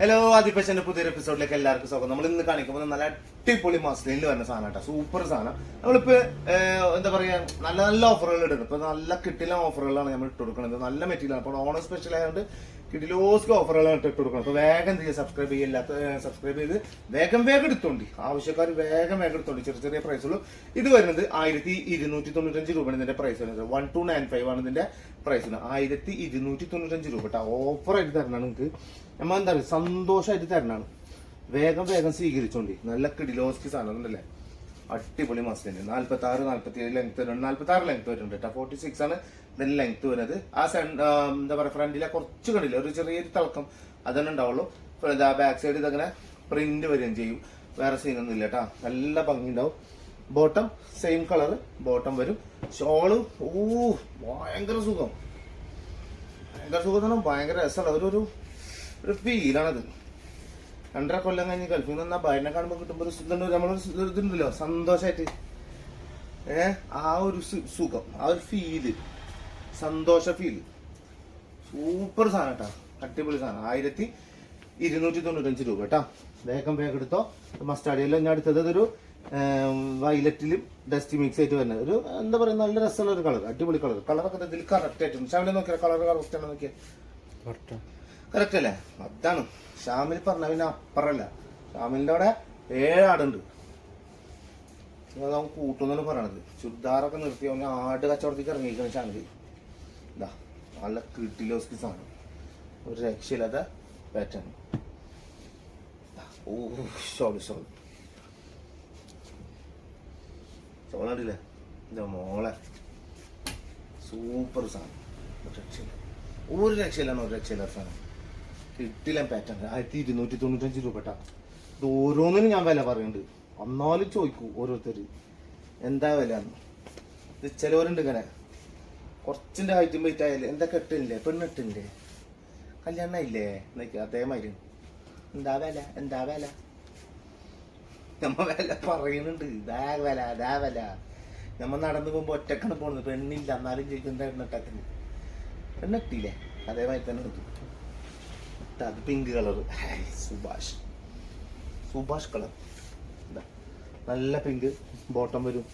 Hello ആദിപ്പച്ചന്റെ പുതിയൊരു എപ്പിസോഡിലേക്ക് എല്ലാവർക്കും സ്വാഗതം. നമ്മൾ ഇന്ന് കാണിക്കുമ്പോൾ നല്ല അടിപൊളി മസ്ലിനിൽ വരുന്ന സാധനം കേട്ടോ. സൂപ്പർ സാധനം. നമ്മളിപ്പോ എന്താ പറയാ നല്ല നല്ല ഓഫറുകൾ ഇടുന്നു. ഇപ്പൊ നല്ല കിട്ടില്ല ഓഫറുകളാണ് നമ്മൾ ഇട്ട് കൊടുക്കുന്നത് നല്ല മെറ്റീരിയൽ അപ്പോൾ ഓണം സ്പെഷ്യൽ ആയതുകൊണ്ട് കിടിലോസ്ക്ക് ഓഫറുകളാണ് ഇട്ട് കൊടുക്കണം അപ്പൊ വേഗം ചെയ്യുക? സബ്സ്ക്രൈബ് ചെയ്യില്ലാത്ത സബ്സ്ക്രൈബ് ചെയ്ത് വേഗം വേഗം എടുത്തോണ്ടി. ആവശ്യക്കാർ വേഗം വേഗം എടുത്തോണ്ടി. ചെറിയ ചെറിയ പ്രൈസുള്ളൂ ഇത് വരുന്നത് ആയിരത്തി ഇരുന്നൂറ്റി തൊണ്ണൂറ്റഞ്ച് രൂപയാണ് ഇതിന്റെ പ്രൈസ് വരുന്നത്. വൺ ടു നയൻ ഫൈവ് ആണ് ഇതിന്റെ പ്രൈസ് ആയിരത്തി ഇരുന്നൂറ്റി തൊണ്ണൂറ്റഞ്ച് രൂപ കേട്ടോ. ഓഫറായിട്ട് തരണമാണ് നിങ്ങൾക്ക്. നമ്മൾ എന്താ പറയുക? സന്തോഷമായിട്ട് തരണമാണ് വേഗം വേഗം സ്വീകരിച്ചോണ്ടി. നല്ല കിടിലോസ്കി സാധനം ഉണ്ടല്ലേ അടിപൊളി മസ്ലിന് നാല്പത്തി ആറ് നാല്പത്തി ഏഴ് ലെങ്ത് വരുന്നുണ്ട് നാല്പത്തി ആറ് ലെങ്ത് വരുന്നുണ്ട് കേട്ടോ. ഫോർട്ടി സിക്സ് ആണ് ഇതിന്റെ ലെങ്ത് വരുന്നത്. ആ സെൻ എന്താ പറയുക ഫ്രണ്ടിലെ കുറച്ച് കണ്ടില്ല? ഒരു ചെറിയൊരു തിളക്കം അതന്നെ ഉണ്ടാവുള്ളൂ. ബാക്ക് സൈഡ് ഇതങ്ങനെ പ്രിന്റ് വരികയും ചെയ്യും. വേറെ സീനൊന്നും ഇല്ല കേട്ടോ. നല്ല ഭംഗി ഉണ്ടാവും ബോട്ടം സെയിം കളർ ബോട്ടം വരും ഷോൾ ഓ ഭയങ്കര സുഖം. ഭയങ്കര സുഖം ഭയങ്കര രസമുള്ള ഒരു ഒരു ഫീലാണത് രണ്ടര കൊല്ലം കഴിഞ്ഞ് ഗൾഫിൽ നിന്ന് ഭാര്യനെ കാണുമ്പോൾ കിട്ടുമ്പോൾ ഒരു സുഖം നമ്മളൊരു ഇതുണ്ടല്ലോ സന്തോഷമായിട്ട് ഏ? ആ ഒരു സുഖം ആ ഒരു ഫീൽ സന്തോഷ ഫീൽ സൂപ്പർ സാധനം കേട്ടോ അടിപൊളി സാധനം. ആയിരത്തി ഇരുന്നൂറ്റി തൊണ്ണൂറ്റഞ്ച് രൂപ കേട്ടോ വേഗം വേഗം എടുത്തോ. മസ്റ്റാഡിയെല്ലാം ഞാൻ അടുത്തത് ഒരു വയലറ്റിലും ഡസ്റ്റ് മിക്സ് ആയിട്ട് വരുന്നത്. ഒരു എന്താ പറയുക നല്ല രസമുള്ള ഒരു കളർ അടിപൊളി കളർ കളറൊക്കെ ഇതിൽ കറക്റ്റ് ആയിട്ടുണ്ട്. ഷാമിലെ നോക്കിയാൽ കളർ കറക്റ്റ് ആണ് നോക്കിയാൽ കറക്റ്റ് അല്ലേ? അതാണ്. ഷാമിൽ പറഞ്ഞ പിന്നെ അപ്പറല്ല. ഷാമിലിന്റെ അവിടെ ഏഴാടുണ്ട് അവൻ കൂട്ടുന്നാണ് പറയണത്. ചുരിദാറൊക്കെ നിർത്തി അവന് ആട് കച്ചവടത്തേക്ക് ഇറങ്ങിയിരിക്കണം ഷാമിൽ ഇതാ നല്ല കിട്ടിലോസ്കി സാധനം. ഒരു രക്ഷയില്ലാത്ത പാറ്റേൺ ഓ സോറി സോറി ഷോൾ കണ്ടില്ലേ? ഇതാ മോളെ. സൂപ്പർ സാധനം. ഒരു രക്ഷയില്ല. ഒരു രക്ഷയില്ലാണ് ഒരു രക്ഷയില്ല സാധനം. കിട്ടില്ല പാറ്റേൺ ആയിരത്തി ഇരുന്നൂറ്റി തൊണ്ണൂറ്റഞ്ച് രൂപ കേട്ടാ ഇത് ഓരോന്നിനും ഞാൻ വില പറയുന്നുണ്ട് ഒന്നാലും ചോദിക്കൂ ഓരോരുത്തർ എന്താ വില ഇത് ചിലവരുണ്ട് ഇങ്ങനെ. കുറച്ചിന്റെ ഹൈറ്റും വെയിറ്റ് ആയാലും എന്താ കെട്ടില്ലേ പെണ്ണിട്ടില്ലേ കല്യാണം ഇല്ലേ എന്നൊക്കെ അതേമാതിരി. എന്താ വില? എന്താ വില? നമ്മ വില പറയുന്നുണ്ട് ഇതാ വില അതാ വില. നമ്മ നടന്നു പോകുമ്പോൾ ഒറ്റക്കാണ് പോകുന്നത് പെണ്ണില്ല. എന്നാലും ചോദിക്കും എന്താ പെണ്ണിട്ടാക്കുന്നത് പെണ്ണിട്ടില്ലേ അതേമാതിരി തന്നെ ഇതാ, അത് pink colour Subhash. Subhash colour നല്ല പിങ്ക് ബോട്ടം വരും.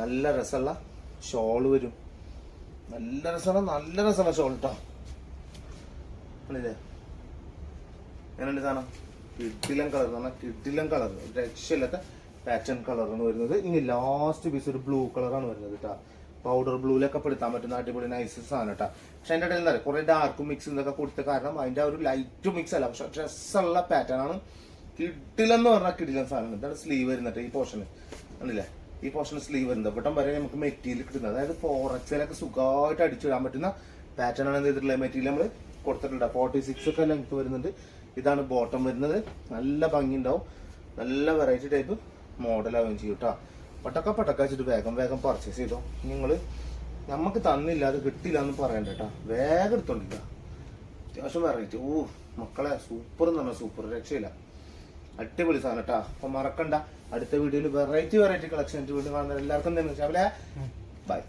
നല്ല രസമുള്ള ഷോൾ വരും. നല്ല രസമാണ് നല്ല രസമുള്ള ഷോൾ കേട്ടോ എങ്ങനെയുണ്ട് സാധനം. കിട്ടിലം കളർ എന്ന് പറഞ്ഞാൽ കിട്ടിലം കളർ രക്ഷയില്ലാത്ത പാറ്റേൺ കളറാണ് വരുന്നത്. ഇനി ലാസ്റ്റ് പീസ് ഒരു ബ്ലൂ കളറാണ് വരുന്നത് കേട്ടോ പൗഡർ ബ്ലൂലൊക്കെ പെടുത്താൻ പറ്റുന്ന അടിപൊളി നൈസ് സാധനം കേട്ടോ പക്ഷെ അതിന്റെ ഇടയിൽ എന്താ കുറേ ഡാർക്ക് മിക്സ് ഇതൊക്കെ കൊടുത്ത കാരണം അതിന്റെ ഒരു ലൈറ്റ് മിക്സ് അല്ല. പക്ഷെ ഡ്രസ്സുള്ള പാറ്റേൺ ആണ്. കിട്ടില്ലെന്ന് പറഞ്ഞാൽ കിടിലൻ സാധനം ഇതാണ് സ്ലീവ് വരുന്നത് ഈ പോർഷന് ആണല്ലേ ഈ പോർഷൻ സ്ലീവ് വരുന്നത്. ഇവിടം വരെ നമുക്ക് മെറ്റീരിയൽ കിട്ടുന്നത്. അതായത് ഫോറക്സിലൊക്കെ സുഖമായിട്ട് അടിച്ചിടാൻ പറ്റുന്ന പാറ്റേൺ ആണ് ചെയ്തിട്ടുള്ള മെറ്റീരിയൽ നമ്മൾ കൊടുത്തിട്ടുണ്ട്. ഫോർട്ടി സിക്സ് ഒക്കെ ലെങ്ത് വരുന്നുണ്ട്. ഇതാണ് ബോട്ടം വരുന്നത്. നല്ല ഭംഗി ഉണ്ടാവും നല്ല വെറൈറ്റി ടൈപ്പ് മോഡലാവുകയും ചെയ്യും കേട്ടോ പട്ടക്ക പട്ടക്ക വെച്ചിട്ട് വേഗം വേഗം പർച്ചേസ് ചെയ്തോ. നിങ്ങൾ നമുക്ക് തന്നില്ല അത് കിട്ടില്ല എന്ന് പറയണ്ട കേട്ടോ വേഗം എടുത്തോണ്ടില്ല അത്യാവശ്യം വെറൈറ്റി ഓ മക്കളെ സൂപ്പർ എന്ന് പറഞ്ഞാൽ സൂപ്പർ രക്ഷയില്ല. അടിപൊളി സാധനം കേട്ടോ അപ്പൊ മറക്കണ്ട. അടുത്ത വീഡിയോയിൽ വെറൈറ്റി വെറൈറ്റി കളക്ഷൻ വീണ്ടും കാണുന്ന എല്ലാവർക്കും തന്നെ ബൈ